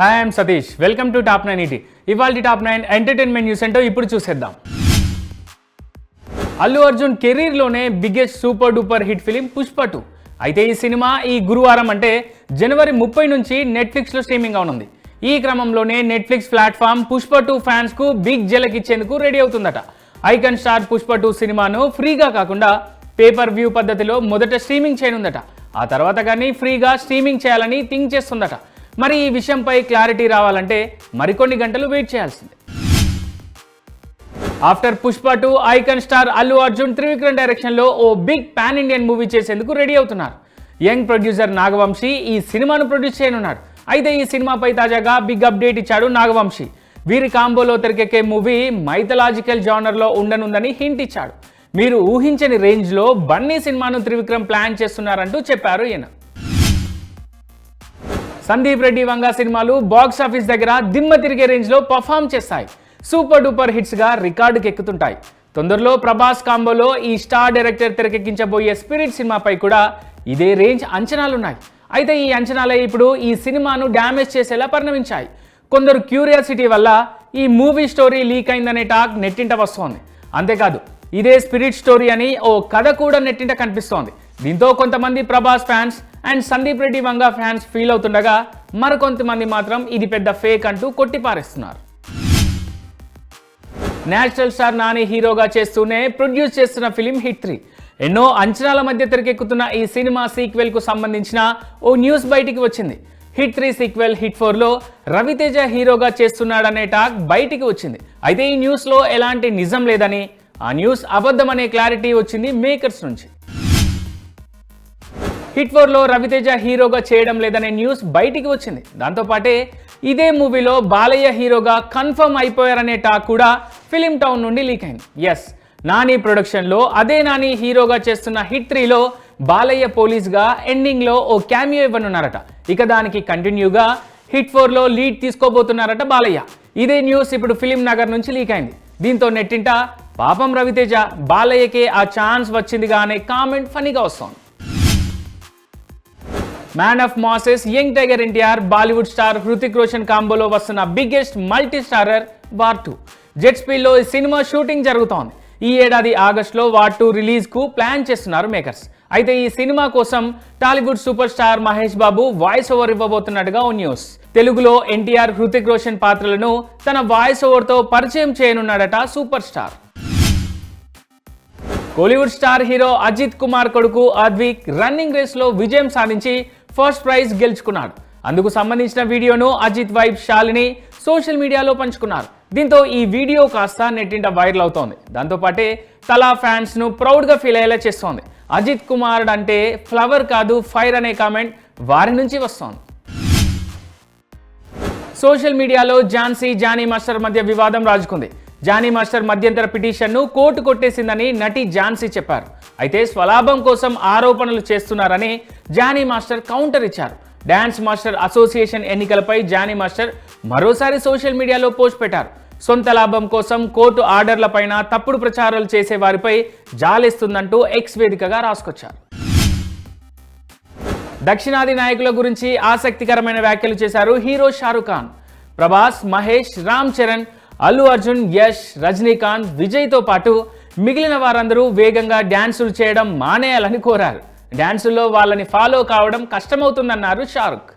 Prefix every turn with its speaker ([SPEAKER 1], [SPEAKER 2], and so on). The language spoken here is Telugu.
[SPEAKER 1] Hi I'm Satish welcome to top nine ET ఇవాళ టాప్ నైన్ ఎంటర్టైన్మెంట్ న్యూస్ ఏంటో ఇప్పుడు చూసేద్దాం. Allu Arjun కెరీర్లోనే biggest super duper hit film Pushpa two అయితే ఈ సినిమా ఈ గురువారం అంటే జనవరి ముప్పై నుంచి నెట్ఫ్లిక్స్లో స్ట్రీమింగ్ అవనుంది. ఈ క్రమంలోనే నెట్ఫ్లిక్స్ ప్లాట్ఫామ్ పుష్ప టూ ఫ్యాన్స్కు బిగ్ జలక్ ఇచ్చేందుకు రెడీ అవుతుందట. ఐకన్ స్టార్ పుష్ప టూ సినిమాను ఫ్రీగా కాకుండా పేపర్ వ్యూ పద్ధతిలో మొదట స్ట్రీమింగ్ చేయనుందట. ఆ తర్వాత కానీ ఫ్రీగా స్ట్రీమింగ్ చేయాలని థింక్ చేస్తుందట. మరి ఈ విషయంపై క్లారిటీ రావాలంటే మరికొన్ని గంటలు వెయిట్ చేయాల్సిందే. After Pushpa two icon star Allu Arjun Trivikram డైరెక్షన్లో ఓ బిగ్ పాన్ ఇండియన్ మూవీ చేసేందుకు రెడీ అవుతున్నారు. యంగ్ ప్రొడ్యూసర్ నాగవంశీ ఈ సినిమాను ప్రొడ్యూస్ చేయనున్నాడు. అయితే ఈ సినిమాపై తాజాగా బిగ్ అప్డేట్ ఇచ్చాడు నాగవంశీ. వీరి కాంబోలో తెరకెక్కే మూవీ మైథలాజికల్ జానర్లో ఉండనుందని హింట్ ఇచ్చాడు. మీరు ఊహించని రేంజ్లో బన్నీ సినిమాను త్రివిక్రమ్ ప్లాన్ చేస్తున్నారంటూ చెప్పారు ఈయన. సందీప్ రెడ్డి వంగ సినిమాలు బాక్స్ ఆఫీస్ దగ్గర దిమ్మ తిరిగే రేంజ్లో పర్ఫామ్ చేస్తాయి. సూపర్ డూపర్ హిట్స్గా రికార్డుకి ఎక్కుతుంటాయి. తొందరలో ప్రభాస్ కాంబోలో ఈ స్టార్ డైరెక్టర్ తెరకెక్కించబోయే స్పిరిట్ సినిమాపై కూడా ఇదే రేంజ్ అంచనాలున్నాయి. అయితే ఈ అంచనాలే ఇప్పుడు ఈ సినిమాను డ్యామేజ్ చేసేలా పరిణమించాయి. కొందరు క్యూరియాసిటీ వల్ల ఈ మూవీ స్టోరీ లీక్ అయిందనే టాక్ నెట్టింట వస్తోంది. అంతేకాదు ఇదే స్పిరిట్ స్టోరీ అని ఓ కథ కూడా నెట్టింట కనిపిస్తోంది. దీంతో కొంతమంది Prabhas fans and Sandeep Reddy Vanga fans feel అవుతుండగా మరికొంతమంది మాత్రం ఇది పెద్ద ఫేక్ అంటూ కొట్టిపారేస్తున్నారు. నేషనల్ స్టార్ నాని హీరోగా చేస్తూనే ప్రొడ్యూస్ చేస్తున్న ఫిలిం హిట్ త్రీ. ఎన్నో అంచనాల మధ్య తెరకెక్కుతున్న ఈ సినిమా సీక్వెల్కు సంబంధించిన ఓ న్యూస్ బయటికి వచ్చింది. హిట్ త్రీ సీక్వెల్ హిట్ ఫోర్లో రవితేజ హీరోగా చేస్తున్నాడనే టాక్ బయటికి వచ్చింది. అయితే ఈ న్యూస్లో ఎలాంటి నిజం లేదని ఆ న్యూస్ అబద్ధమనే క్లారిటీ వచ్చింది మేకర్స్ నుంచి. హిట్ ఫోర్లో రవితేజ హీరోగా చేయడం లేదనే న్యూస్ బయటికి వచ్చింది. దాంతోపాటే ఇదే మూవీలో బాలయ్య హీరోగా కన్ఫర్మ్ అయిపోయారనే టాక్ కూడా ఫిలిం టౌన్ నుండి లీక్ అయింది. ఎస్ నాని ప్రొడక్షన్లో అదే నాని హీరోగా చేస్తున్న హిట్ త్రీలో బాలయ్య పోలీస్గా ఎండింగ్లో ఓ క్యామియో ఇవ్వనున్నారట. ఇక దానికి కంటిన్యూగా హిట్ ఫోర్లో లీడ్ తీసుకోబోతున్నారట బాలయ్య. ఇదే న్యూస్ ఇప్పుడు ఫిలిం నగర్ నుంచి లీక్ అయింది. దీంతో నెట్టింట పాపం రవితేజ బాలయ్యకే ఆ ఛాన్స్ వచ్చిందిగా అనే కామెంట్ ఫనీగా వస్తోంది. Man of masses young tiger NTR Bollywood star Hrithik Roshan కాంబోలో వస్తున్న biggest multi starrer war two jet స్పీడ్లో ఈ సినిమా షూటింగ్ జరుగుతోంది. ఈ ఏడాది ఆగస్టులో వార్ టూ రిలీజ్కు ప్లాన్ చేస్తున్నారు మేకర్స్ అయితే ఈ సినిమా కోసం Tollywood super star Mahesh Babu voice over ఇవ్వబోతున్నట్టుగా ఓ న్యూస్ తెలుగులో ఎన్టీఆర్ హృతిక్ రోషన్ పాత్రలను తన వాయిస్ ఓవర్తో పరిచయం చేయనున్నాడట super star Kollywood star hero Ajith Kumar కొడుకు అద్విక్ రన్నింగ్ రేస్లో విజయం సాధించి ఫస్ట్ ప్రైజ్ గెలుచుకున్నాడు. అందుకు సంబంధించిన వీడియోను అజిత్ వైబ్ శాలిని సోషల్ మీడియాలో పంచుకున్నారు. దీంతో ఈ వీడియో కాస్త నెట్టింట వైరల్ అవుతోంది. దాంతోపాటే తలా ఫ్యాన్స్ను ప్రౌడ్గా ఫీల్ అయ్యేలా చేస్తోంది. అజిత్ కుమార్ అంటే ఫ్లవర్ కాదు ఫైర్ అనే కామెంట్ వారి నుంచి వస్తోంది. సోషల్ మీడియాలో ఝాన్సీ జానీ మాస్టర్ మధ్య వివాదం రాజుకుంది. జానీ మాస్టర్ మధ్యంతర పిటిషన్ను కోర్టు కొట్టేసిందని నటి ఝాన్సీ చెప్పారు. అయితే స్వలాభం కోసం ఆరోపణలు చేస్తున్నారని జానీ మాస్టర్ కౌంటర్ ఇచ్చారు. డ్యాన్స్ మాస్టర్ అసోసియేషన్ ఎన్నికలపై జానీ మాస్టర్ మరోసారి సోషల్ మీడియాలో పోస్ట్ పెట్టారు. సొంత లాభం కోసం కోర్టు ఆర్డర్లపైన తప్పుడు ప్రచారాలు చేసే వారిపై జాలిస్తుందంటూ ఎక్స్ వేదికగా రాసుకొచ్చారు. దక్షిణాది నాయకుల గురించి ఆసక్తికరమైన వ్యాఖ్యలు చేశారు హీరో షారుఖ్ ఖాన్. ప్రభాస్ మహేష్ రామ్ చరణ్ అల్లు అర్జున్ యష్ రజనీకాంత్ విజయ్తో పాటు మిగిలిన వారందరూ వేగంగా డ్యాన్సులు చేయడం మానేయాలని కోరారు. డ్యాన్సుల్లో వాళ్ళని ఫాలో కావడం కష్టమవుతుందన్నారు షారుఖ్